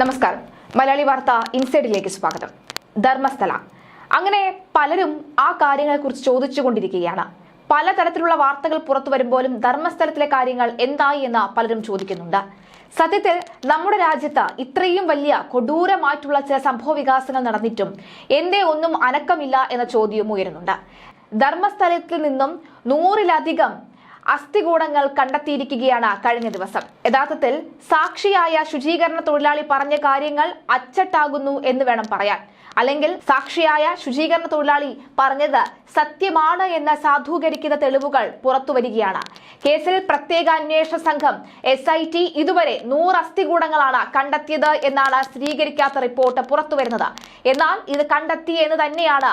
നമസ്കാരം. മലയാളി വാർത്ത ഇൻസൈഡിലേക്ക് സ്വാഗതം. ധർമ്മസ്ഥല. അങ്ങനെ പലരും ആ കാര്യങ്ങളെക്കുറിച്ച് ചോദിച്ചുകൊണ്ടിരിക്കുകയാണ്. പലതരത്തിലുള്ള വാർത്തകൾ പുറത്തു വരുമ്പോഴും ധർമ്മസ്ഥലത്തിലെ കാര്യങ്ങൾ എന്തായി എന്ന് പലരും ചോദിക്കുന്നുണ്ട്. സത്യത്തിൽ നമ്മുടെ രാജ്യത്ത് ഇത്രയും വലിയ കൊടൂരമായിട്ടുള്ള ചില സംഭവ വികാസങ്ങൾ നടന്നിട്ടും എന്തേ ഒന്നും അനക്കമില്ല എന്ന ചോദ്യവും ഉയരുന്നുണ്ട്. ധർമ്മസ്ഥലത്തിൽ നിന്നും നൂറിലധികം അസ്ഥികൂടങ്ങൾ കണ്ടെത്തിയിരിക്കുകയാണ് കഴിഞ്ഞ ദിവസം. യഥാർത്ഥത്തിൽ സാക്ഷിയായ ശുചീകരണ തൊഴിലാളി പറഞ്ഞ കാര്യങ്ങൾ അച്ചട്ടാകുന്നു എന്ന് വേണം പറയാൻ. അല്ലെങ്കിൽ സാക്ഷിയായ ശുചീകരണ തൊഴിലാളി പറഞ്ഞത് സത്യമാണ് എന്ന് സാധൂകരിക്കുന്ന തെളിവുകൾ പുറത്തുവരികയാണ് കേസിൽ പ്രത്യേക അന്വേഷണ സംഘം എസ് ഐ ടി ഇതുവരെ നൂറ് അസ്ഥികൂടങ്ങളാണ് കണ്ടെത്തിയത് എന്നാണ് സ്ഥിരീകരിക്കാത്ത റിപ്പോർട്ട് പുറത്തു വരുന്നത്. എന്നാൽ ഇത് കണ്ടെത്തി എന്ന് തന്നെയാണ്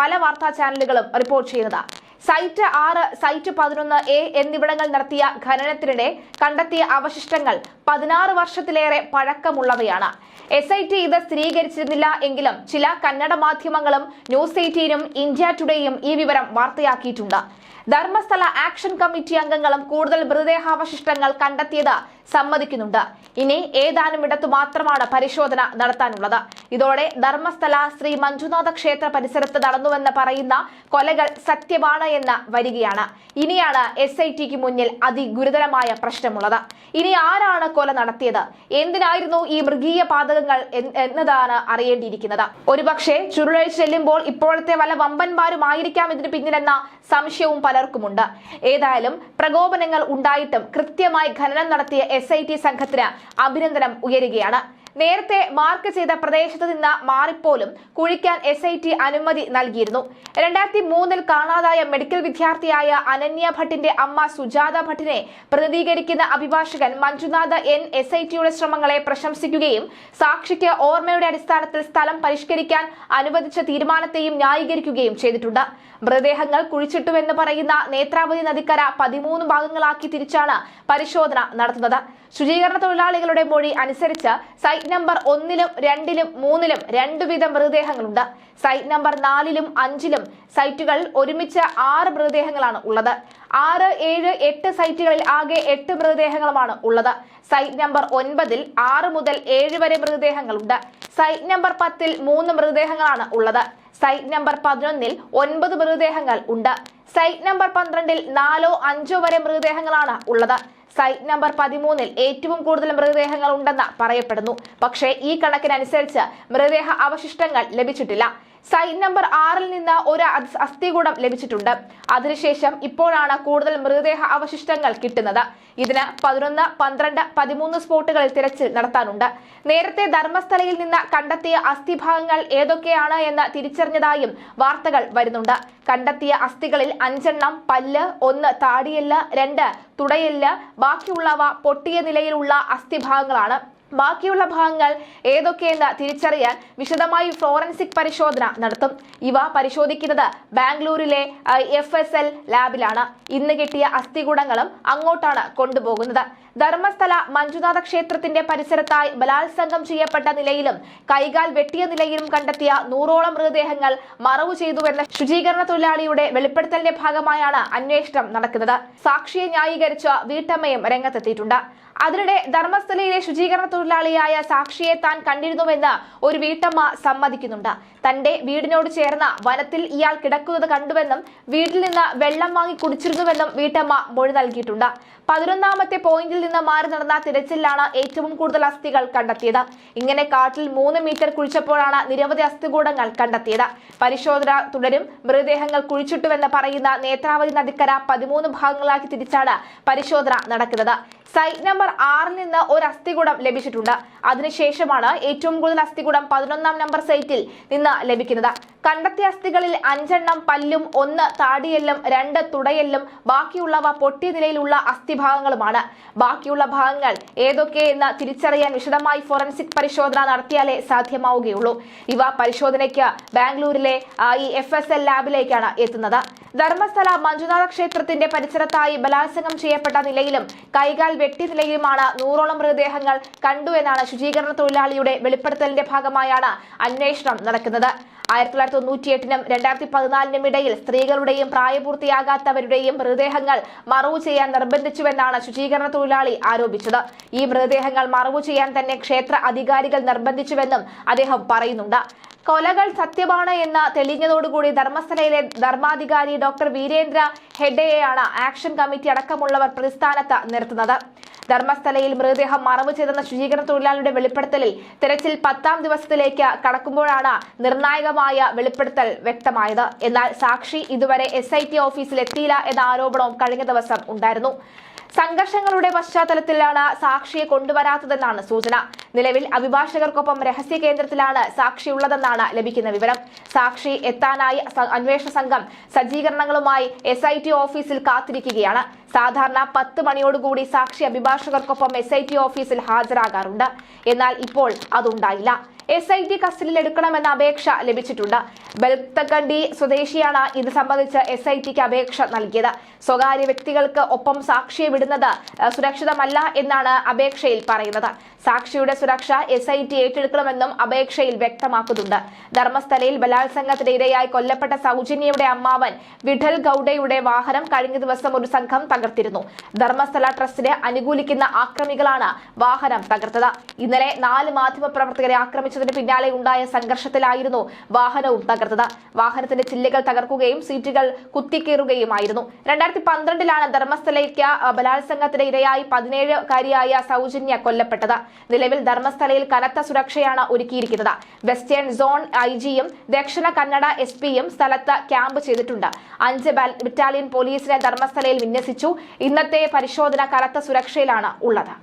പല വാർത്താ ചാനലുകളും റിപ്പോർട്ട് ചെയ്യുന്നത്. സൈറ്റ് ആറ് സൈറ്റ് പതിനൊന്ന് എ എന്നിവിടങ്ങൾ നടത്തിയ ഖനനത്തിനിടെ കണ്ടെത്തിയ അവശിഷ്ടങ്ങൾ പതിനാറ് വർഷത്തിലേറെ പഴക്കമുള്ളവയാണ്. എസ് ഐ ടി ഇത് സ്ഥിരീകരിച്ചിരുന്നില്ല എങ്കിലും ചില കന്നഡ മാധ്യമങ്ങളും ന്യൂസ് എയ്റ്റീനും ഇന്ത്യ ടുഡേയും ഈ വിവരം വാർത്തയാക്കിയിട്ടുണ്ട്. ധർമ്മസ്ഥല ആക്ഷൻ കമ്മിറ്റി അംഗങ്ങളും കൂടുതൽ മൃതദേഹാവശിഷ്ടങ്ങൾ കണ്ടെത്തിയത് സമ്മതിക്കുന്നുണ്ട്. ഇനി ഏതാനും ഇടത്തു മാത്രമാണ് പരിശോധന നടത്താനുള്ളത്. ഇതോടെ ധർമ്മസ്ഥല ശ്രീ മഞ്ജുനാഥ ക്ഷേത്ര പരിസരത്ത് നടന്നുവെന്ന് പറയുന്ന കൊലകൾ സത്യമാണ് എന്ന് വരികയാണ്. ഇനിയാണ് എസ് ഐ ടിക്ക് മുന്നിൽ അതിഗുരുതരമായ പ്രശ്നമുള്ളത്. ഇനി ആരാണ് കൊല നടത്തിയത്? എന്തിനായിരുന്നു ഈ മൃഗീയ പാതകങ്ങൾ എന്നതാണ് അറിയേണ്ടിയിരിക്കുന്നത്. ഒരുപക്ഷെ ചുരുളഴിച്ച് ചെല്ലുമ്പോൾ ഇപ്പോഴത്തെ വല്ല വമ്പന്മാരുമായിരിക്കാം ഇതിന് പിന്നിലെന്ന സംശയവും പലർക്കുമുണ്ട്. ഏതായാലും പ്രകോപനങ്ങൾ ഉണ്ടായിട്ടും കൃത്യമായി ഖനനം നടത്തിയ എസ് സംഘത്തിന് അഭിനന്ദനം ഉയരുകയാണ്. നേരത്തെ മാർക്ക് ചെയ്ത പ്രദേശത്ത് നിന്ന് മാറിപ്പോലും കുഴിക്കാൻ എസ് അനുമതി നൽകിയിരുന്നു. രണ്ടായിരത്തി മൂന്നിൽ കാണാതായ മെഡിക്കൽ വിദ്യാർത്ഥിയായ അനന്യ ഭട്ടിന്റെ അമ്മ സുജാത ഭട്ടിനെ പ്രതിനിധീകരിക്കുന്ന അഭിഭാഷകൻ മഞ്ജുനാഥ് എൻ എസ് ഐ ടിയുടെ ശ്രമങ്ങളെ പ്രശംസിക്കുകയും സാക്ഷിക്ക് ഓർമ്മയുടെ അടിസ്ഥാനത്തിൽ സ്ഥലം പരിഷ്കരിക്കാൻ അനുവദിച്ച തീരുമാനത്തെയും ന്യായീകരിക്കുകയും ചെയ്തിട്ടുണ്ട്. മൃതദേഹങ്ങൾ കുഴിച്ചിട്ടുവെന്ന് പറയുന്ന നേത്രാവതി നദിക്കര പതിമൂന്ന് ഭാഗങ്ങളാക്കി തിരിച്ചാണ് പരിശോധന നടത്തുന്നത്. ശുചീകരണ തൊഴിലാളികളുടെ മൊഴി അനുസരിച്ച് സൈറ്റ് നമ്പർ ഒന്നിലും രണ്ടിലും മൂന്നിലും രണ്ടു വീതം മൃതദേഹങ്ങളുണ്ട്. സൈറ്റ് നമ്പർ നാലിലും അഞ്ചിലും സൈറ്റുകൾ ഒരുമിച്ച് ആറ് മൃതദേഹങ്ങളാണ് ഉള്ളത്. ആറ് ഏഴ് എട്ട് സൈറ്റുകളിൽ ആകെ എട്ട് മൃതദേഹങ്ങളുമാണ് ഉള്ളത്. സൈറ്റ് നമ്പർ ഒൻപതിൽ ആറ് മുതൽ ഏഴ് വരെ മൃതദേഹങ്ങളുണ്ട്. സൈറ്റ് നമ്പർ പത്തിൽ മൂന്ന് മൃതദേഹങ്ങളാണ് ഉള്ളത്. സൈറ്റ് നമ്പർ പതിനൊന്നിൽ ഒൻപത് മൃതദേഹങ്ങൾ ഉണ്ട്. സൈറ്റ് നമ്പർ പന്ത്രണ്ടിൽ നാലോ അഞ്ചോ വരെ മൃതദേഹങ്ങളാണ് ഉള്ളത്. സൈറ്റ് നമ്പർ പതിമൂന്നിൽ ഏറ്റവും കൂടുതൽ മൃതദേഹങ്ങൾ ഉണ്ടെന്ന് പറയപ്പെടുന്നു. പക്ഷേ ഈ കണക്കിനനുസരിച്ച് മൃതദേഹ അവശിഷ്ടങ്ങൾ ലഭിച്ചിട്ടില്ല. സൈറ്റ് നമ്പർ ആറിൽ നിന്ന് ഒരു അസ്- അസ്ഥികൂടം ലഭിച്ചിട്ടുണ്ട്. അതിനുശേഷം ഇപ്പോഴാണ് കൂടുതൽ മൃതദേഹ അവശിഷ്ടങ്ങൾ കിട്ടുന്നത്. ഇതിന് പതിനൊന്ന് പന്ത്രണ്ട് പതിമൂന്ന് സ്പോട്ടുകളിൽ തിരച്ചിൽ നടത്താനുണ്ട്. നേരത്തെ ധർമ്മസ്ഥലയിൽ നിന്ന് കണ്ടെത്തിയ അസ്ഥിഭാഗങ്ങൾ ഏതൊക്കെയാണ് എന്ന് തിരിച്ചറിഞ്ഞതായും വാർത്തകൾ വരുന്നുണ്ട്. കണ്ടെത്തിയ അസ്ഥികളിൽ അഞ്ചെണ്ണം പല്ല് ഒന്ന് താടിയെല്ല് രണ്ട് തുടയെല്ല് ബാക്കിയുള്ളവ പൊട്ടിയ നിലയിലുള്ള അസ്ഥിഭാഗങ്ങളാണ്. ബാക്കിയുള്ള ഭാഗങ്ങൾ ഏതൊക്കെയെന്ന് തിരിച്ചറിയാൻ വിശദമായി ഫോറൻസിക് പരിശോധന നടത്തും. ഇവ പരിശോധിക്കുന്നത് ബാംഗ്ലൂരിലെ എഫ് എസ് എൽ ലാബിലാണ്. ഇന്ന് കിട്ടിയ അസ്ഥികൂടങ്ങളും അങ്ങോട്ടാണ് കൊണ്ടുപോകുന്നത്. ധർമ്മസ്ഥല മഞ്ജുനാഥ ക്ഷേത്രത്തിന്റെ പരിസരത്തായി ബലാത്സംഗം ചെയ്യപ്പെട്ട നിലയിലും കൈകാൽ വെട്ടിയ നിലയിലും കണ്ടെത്തിയ നൂറോളം മൃതദേഹങ്ങൾ മറവു ചെയ്തുവെന്ന ശുചീകരണ തൊഴിലാളിയുടെ വെളിപ്പെടുത്തലിന്റെ ഭാഗമായാണ് അന്വേഷണം നടക്കുന്നത്. സാക്ഷിയെ ന്യായീകരിച്ച വീട്ടമ്മയും രംഗത്തെത്തിയിട്ടുണ്ട്. അതിനിടെ ധർമ്മസ്ഥലയിലെ ശുചീകരണ തൊഴിലാളിയായ സാക്ഷിയെ താൻ കണ്ടിരുന്നുവെന്ന് ഒരു വീട്ടമ്മ സമ്മതിക്കുന്നുണ്ട്. തന്റെ വീടിനോട് ചേർന്ന വനത്തിൽ ഇയാൾ കിടക്കുന്നത് കണ്ടുവെന്നും വീട്ടിൽ നിന്ന് വെള്ളം വാങ്ങി കുടിച്ചിരുന്നുവെന്നും വീട്ടമ്മ മൊഴി നൽകിയിട്ടുണ്ട്. പതിനൊന്നാമത്തെ പോയിന്റിൽ നിന്ന് മാറി നടന്ന തിരച്ചിലാണ് ഏറ്റവും കൂടുതൽ അസ്ഥികൾ കണ്ടെത്തിയത്. ഇങ്ങനെ കാട്ടിൽ മൂന്ന് മീറ്റർ കുഴിച്ചപ്പോഴാണ് നിരവധി അസ്ഥികൂടങ്ങൾ കണ്ടെത്തിയത്. പരിശോധന തുടരും. മൃതദേഹങ്ങൾ കുഴിച്ചിട്ടുവെന്ന് പറയുന്ന നേത്രാവതി നദിക്കര പതിമൂന്ന് ഭാഗങ്ങളാക്കി തിരിച്ചാണ് പരിശോധന നടക്കുന്നത്. സൈറ്റ് നമ്പർ ആറിൽ നിന്ന് ഒരു അസ്ഥികൂടം ലഭിച്ചിട്ടുണ്ട്. അതിനുശേഷമാണ് ഏറ്റവും കൂടുതൽ അസ്ഥികൂടം പതിനൊന്നാം നമ്പർ സൈറ്റിൽ നിന്ന് ലഭിക്കുന്നത്. കണ്ടെത്തിയ അസ്ഥികളിൽ അഞ്ചെണ്ണം പല്ലും ഒന്ന് താടിയെല്ലും രണ്ട് തുടയെല്ലും ബാക്കിയുള്ളവ പൊട്ടിയ നിലയിലുള്ള അസ്ഥിഭാഗങ്ങളുമാണ്. ബാക്കിയുള്ള ഭാഗങ്ങൾ ഏതൊക്കെയെന്ന് തിരിച്ചറിയാൻ വിശദമായി ഫോറൻസിക് പരിശോധന നടത്തിയാലേ സാധ്യമാവുകയുള്ളൂ. ഇവ പരിശോധനയ്ക്ക് ബാംഗ്ലൂരിലെ ഐ എഫ് എസ് എൽ ലാബിലേക്കാണ് എത്തുന്നത്. ധർമ്മസ്ഥല മഞ്ജുനാഥ ക്ഷേത്രത്തിന്റെ പരിസരത്തായി ബലാത്സംഗം ചെയ്യപ്പെട്ട നിലയിലും കൈകാൽ വെട്ടി നിലയിലുമാണ് നൂറോളം മൃതദേഹങ്ങൾ കണ്ടു എന്നാണ് ശുചീകരണ തൊഴിലാളിയുടെ വെളിപ്പെടുത്തലിന്റെ ഭാഗമായാണ് അന്വേഷണം നടക്കുന്നത്. ആയിരത്തി തൊള്ളായിരത്തി തൊണ്ണൂറ്റിയെട്ടിനും രണ്ടായിരത്തി പതിനാലിനും ഇടയിൽ സ്ത്രീകളുടെയും പ്രായപൂർത്തിയാകാത്തവരുടെയും മൃതദേഹങ്ങൾ മറവു ചെയ്യാൻ നിർബന്ധിച്ചുവെന്നാണ് ശുചീകരണ തൊഴിലാളി ആരോപിച്ചത്. ഈ മൃതദേഹങ്ങൾ മറവു ചെയ്യാൻ തന്നെ ക്ഷേത്ര അധികാരികൾ നിർബന്ധിച്ചുവെന്നും അദ്ദേഹം പറയുന്നുണ്ട്. കൊലകൾ സത്യമാണ് എന്ന് തെളിഞ്ഞതോടുകൂടി ധർമ്മസ്ഥലയിലെ ധർമാധികാരി ഡോക്ടർ വീരേന്ദ്ര ഹെഡയെയാണ് ആക്ഷൻ കമ്മിറ്റി അടക്കമുള്ളവർ പ്രതിസ്ഥാനത്ത് നിർത്തുന്നത്. ധർമ്മസ്ഥലയിൽ മൃതദേഹം മറവ് ചെയ്തെന്ന ശുചീകരണ തൊഴിലാളിയുടെ വെളിപ്പെടുത്തലിൽ തെരച്ചിൽ പത്താം ദിവസത്തിലേക്ക് കടക്കുമ്പോഴാണ് നിർണായകമായ വെളിപ്പെടുത്തൽ വ്യക്തമായത്. എന്നാൽ സാക്ഷി ഇതുവരെ എസ് ഐ ടി ഓഫീസിൽ എത്തിയില്ല എന്ന ആരോപണവും കഴിഞ്ഞ ദിവസം ഉണ്ടായിരുന്നു. സംഘർഷങ്ങളുടെ പശ്ചാത്തലത്തിലാണ് സാക്ഷിയെ കൊണ്ടുവരാത്തതെന്നാണ് സൂചന. നിലവിൽ അഭിഭാഷകർക്കൊപ്പം രഹസ്യ കേന്ദ്രത്തിലാണ് സാക്ഷിയുള്ളതെന്നാണ് ലഭിക്കുന്ന വിവരം. സാക്ഷി എത്താനായി അന്വേഷണ സംഘം സജ്ജീകരണങ്ങളുമായി എസ് ഐ ടി ഓഫീസിൽ കാത്തിരിക്കുകയാണ്. സാധാരണ പത്ത് മണിയോടുകൂടി സാക്ഷി അഭിഭാഷകർക്കൊപ്പം എസ് ഐ ടി ഓഫീസിൽ ഹാജരാകാറുണ്ട്. എന്നാൽ ഇപ്പോൾ അതുണ്ടായില്ല. എസ് ഐ ടി കസ്റ്റഡിയിൽ എടുക്കണമെന്ന അപേക്ഷ ലഭിച്ചിട്ടുണ്ട്. ബൽത്തക്കണ്ടി സ്വദേശിയാണ് ഇത് സംബന്ധിച്ച് എസ് ഐ ടിക്ക് അപേക്ഷ നൽകിയത്. സ്വകാര്യ വ്യക്തികൾക്ക് ഒപ്പം സാക്ഷിയെ വിടുന്നത് സുരക്ഷിതമല്ല എന്നാണ് അപേക്ഷയിൽ പറയുന്നത്. സാക്ഷിയുടെ സുരക്ഷ എസ് ഐ ടി ഏറ്റെടുക്കണമെന്നും അപേക്ഷയിൽ വ്യക്തമാക്കുന്നുണ്ട്. ധർമ്മസ്ഥലയിൽ ബലാത്സംഗത്തിന് ഇരയായി കൊല്ലപ്പെട്ട സൗജന്യയുടെ അമ്മാവൻ വിഠൽ ഗൌഡയുടെ വാഹനം കഴിഞ്ഞ ദിവസം ഒരു സംഘം തകർത്തിരുന്നു. ധർമ്മസ്ഥല ട്രസ്റ്റിനെ അനുകൂലിക്കുന്ന ആക്രമികളാണ് വാഹനം തകർത്തത്. ഇന്നലെ നാല് മാധ്യമപ്രവർത്തകരെ ആക്രമിച്ചതിന് പിന്നാലെ ഉണ്ടായ സംഘർഷത്തിലായിരുന്നു വാഹനവും തകർത്തത്. വാഹനത്തിന്റെ ചില്ലുകൾ തകർക്കുകയും സീറ്റുകൾ കുത്തിക്കേറുകയുമായിരുന്നു. രണ്ടായിരത്തി പന്ത്രണ്ടിലാണ് ധർമ്മസ്ഥലയ്ക്ക് അഹ്, ബലാത്സംഗത്തിന് ഇരയായി പതിനേഴുകാരിയായ സൗജന്യ കൊല്ലപ്പെട്ടത്. നിലവിൽ ധർമ്മസ്ഥലയിൽ കനത്ത സുരക്ഷയാണ് ഒരുക്കിയിരിക്കുന്നത്. വെസ്റ്റേൺ സോൺ ഐ ജിയും ദക്ഷിണ കന്നഡ എസ് പിയും സ്ഥലത്ത് ക്യാമ്പ് ചെയ്തിട്ടുണ്ട്. അഞ്ച് ബറ്റാലിയൻ പോലീസിനെ ധർമ്മസ്ഥലയിൽ വിന്യസിച്ചു. ഇന്നത്തെ പരിശോധന കനത്ത സുരക്ഷയിലാണ് ഉള്ളത്.